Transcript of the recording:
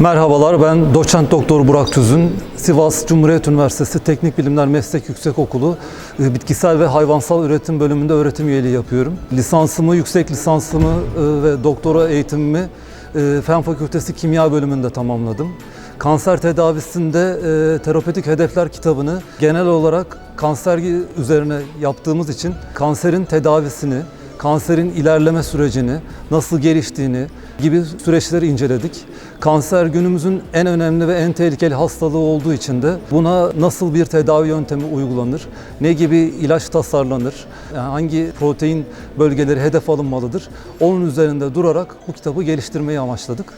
Merhabalar, ben doçent doktor Burak Tüzün. Sivas Cumhuriyet Üniversitesi Teknik Bilimler Meslek Yüksekokulu e, Bitkisel ve Hayvansal Üretim Bölümünde öğretim üyeliği yapıyorum. Lisansımı, yüksek lisansımı e, ve doktora eğitimimi e, Fen Fakültesi Kimya Bölümünde tamamladım. Kanser tedavisinde terapötik hedefler kitabını genel olarak kanser üzerine yaptığımız için kanserin tedavisini, kanserin ilerleme sürecini, nasıl geliştiğini gibi süreçleri inceledik. Kanser günümüzün en önemli ve en tehlikeli hastalığı olduğu için de buna nasıl bir tedavi yöntemi uygulanır, ne gibi ilaç tasarlanır, hangi protein bölgeleri hedef alınmalıdır, onun üzerinde durarak bu kitabı geliştirmeyi amaçladık.